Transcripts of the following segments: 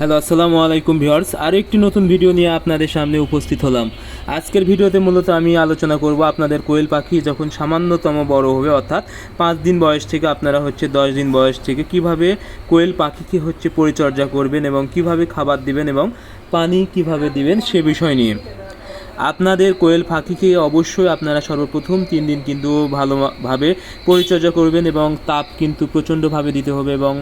Hello, আসসালামু আলাইকুম viewers. আর একটি নতুন ভিডিও নিয়ে আপনাদের সামনে উপস্থিত হলাম। আজকের ভিডিওতে মূলত আমি আলোচনা করব আপনাদের কোয়েল পাখি যখন সামান্যতম বড় হবে, অর্থাৎ পাঁচ দিন বয়স থেকে আপনারা হচ্ছে দশ দিন বয়স থেকে কীভাবে কোয়েল পাখিকে হচ্ছে পরিচর্যা করবেন এবং কীভাবে খাবার দিবেন এবং পানি কীভাবে দিবেন সে বিষয় নিয়ে। আপনাদের কোয়েল পাখিকে অবশ্যই আপনারা সর্বপ্রথম তিন দিন কিন্তু ভালোভাবে পরিচর্যা করবেন এবং তাপ কিন্তু প্রচণ্ডভাবে দিতে হবে এবং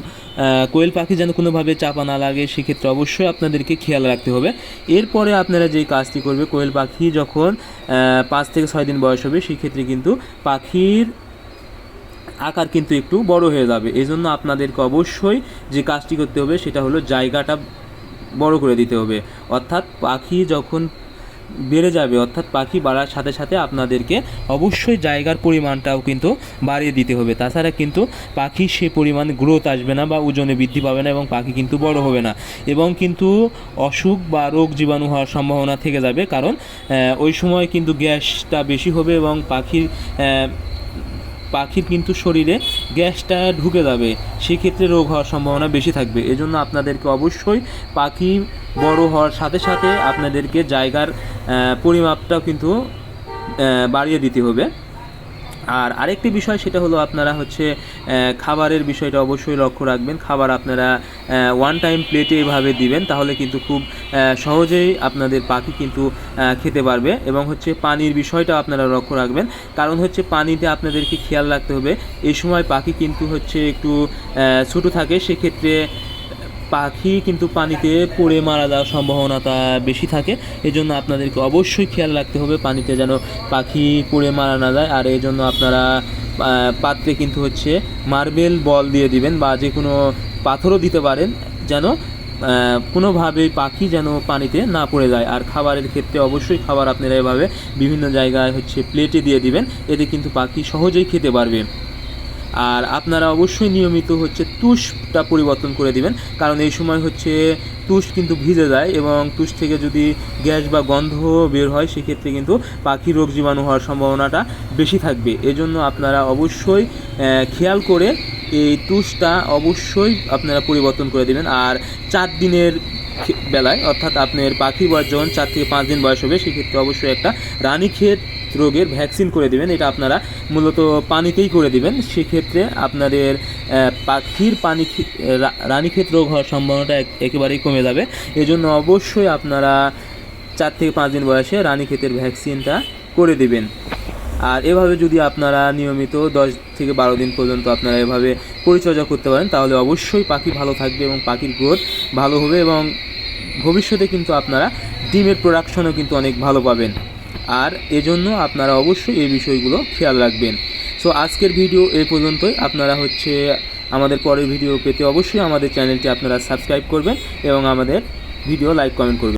কোয়েল পাখি যেন কোনোভাবে চাপা না লাগে, সেক্ষেত্রে অবশ্যই আপনাদেরকে খেয়াল রাখতে হবে। এরপরে আপনারা যেই কাজটি করবে, কোয়েল পাখি যখন পাঁচ থেকে ছয় দিন বয়স হবে, সেক্ষেত্রে কিন্তু পাখির আকার কিন্তু একটু বড় হয়ে যাবে। এই জন্য আপনাদেরকে অবশ্যই যে কাজটি করতে হবে, সেটা হলো জায়গাটা বড় করে দিতে হবে। অর্থাৎ পাখি যখন বেড়ে যাবে, অর্থাৎ পাখি বাড়ার সাথে সাথে আপনাদেরকে অবশ্যই জায়গার পরিমাণটাও কিন্তু বাড়িয়ে দিতে হবে। তাছাড়া কিন্তু পাখি সে পরিমাণ গ্রোথ আসবে না বা ওজনে বৃদ্ধি পাবে না এবং পাখি কিন্তু বড় হবে না এবং কিন্তু অসুখ বা রোগ জীবাণু হওয়ার সম্ভাবনা থেকে যাবে। কারণ ওই সময় কিন্তু গ্যাসটা বেশি হবে এবং পাখির পাখির কিন্তু শরীরে গ্যাসটা ঢুকে যাবে। সেক্ষেত্রে রোগ হওয়ার সম্ভাবনা বেশি থাকবে। এজন্য আপনাদেরকে অবশ্যই পাখি বড় হওয়ার সাথে সাথে আপনাদেরকে জায়গার পরিমাপটাও কিন্তু বাড়িয়ে দিতে হবে। আর আরেকটি বিষয় সেটা হলো আপনারা হচ্ছে খাবারের বিষয়টা অবশ্যই লক্ষ্য রাখবেন। খাবার আপনারা ওয়ান টাইম প্লেটে এভাবে দিবেন, তাহলে কিন্তু খুব সহজেই আপনাদের পাখি কিন্তু খেতে পারবে এবং হচ্ছে পানির বিষয়টা আপনারা লক্ষ্য রাখবেন। কারণ হচ্ছে পানিতে আপনাদেরকে খেয়াল রাখতে হবে, এই সময় পাখি কিন্তু হচ্ছে একটু ছোটো থাকে, সেক্ষেত্রে পাখি কিন্তু পানিতে পড়ে মারা যাওয়ার সম্ভাবনাটা বেশি থাকে। এজন্য আপনাদেরকে অবশ্যই খেয়াল রাখতে হবে পানিতে যেন পাখি পড়ে মারা না যায়। আর এই জন্য আপনারা পাত্রে কিন্তু হচ্ছে মার্বেল বল দিয়ে দিবেন বা যে কোনো পাথরও দিতে পারেন যেন আহ, কোনোভাবেই পাখি যেন পানিতে না পড়ে যায়। আর খাবারের ক্ষেত্রে অবশ্যই খাবার আপনারা এভাবে বিভিন্ন জায়গায় হচ্ছে প্লেটে দিয়ে দিবেন। এতে কিন্তু পাখি সহজেই খেতে পারবে। আর আপনারা অবশ্যই নিয়মিত হচ্ছে তুষটা পরিবর্তন করে দিবেন। কারণ এই সময় হচ্ছে তুষ কিন্তু ভিজে যায় এবং তুষ থেকে যদি গ্যাস বা গন্ধ বের হয়, সেক্ষেত্রে কিন্তু পাখি রোগ জীবাণু হওয়ার সম্ভাবনাটা বেশি থাকবে। এজন্য আপনারা অবশ্যই খেয়াল করে এই তুষটা অবশ্যই আপনারা পরিবর্তন করে দিবেন। আর চার দিনের বেলায় অর্থাৎ আপনার পাখির বয়স যখন চার থেকে পাঁচ দিন বয়স হবে, সেক্ষেত্রে অবশ্যই একটা রানী রানীক্ষেত রোগের ভ্যাকসিন করে দিবেন, এটা আপনারা মূলত পানিতেই করে দিবেন। সেক্ষেত্রে আপনাদের পাখির পানি রানীক্ষেত রোগ হওয়ার সম্ভাবনাটা একেবারেই কমে যাবে। এজন্য অবশ্যই আপনারা চার থেকে পাঁচ দিন বয়সে রানীক্ষেতের ভ্যাকসিনটা করে দিবেন। আর এভাবে যদি আপনারা নিয়মিত দশ থেকে বারো দিন পর্যন্ত আপনারা এভাবে পরিচর্যা করতে পারেন, তাহলে অবশ্যই পাখি ভালো থাকবে এবং পাখির গ্রোথ ভালো হবে এবং ভবিষ্যতে কিন্তু আপনারা ডিমের প্রোডাকশনও কিন্তু অনেক ভালো পাবেন। আর এজন্য আপনারা অবশ্যই এই বিষয়গুলো খেয়াল রাখবেন। সো আজকের ভিডিও এই পর্যন্তই। আপনারা হচ্ছে আমাদের পরের ভিডিও পেতে অবশ্যই আমাদের চ্যানেলটি আপনারা সাবস্ক্রাইব করবেন এবং আমাদের ভিডিও লাইক কমেন্ট করবেন।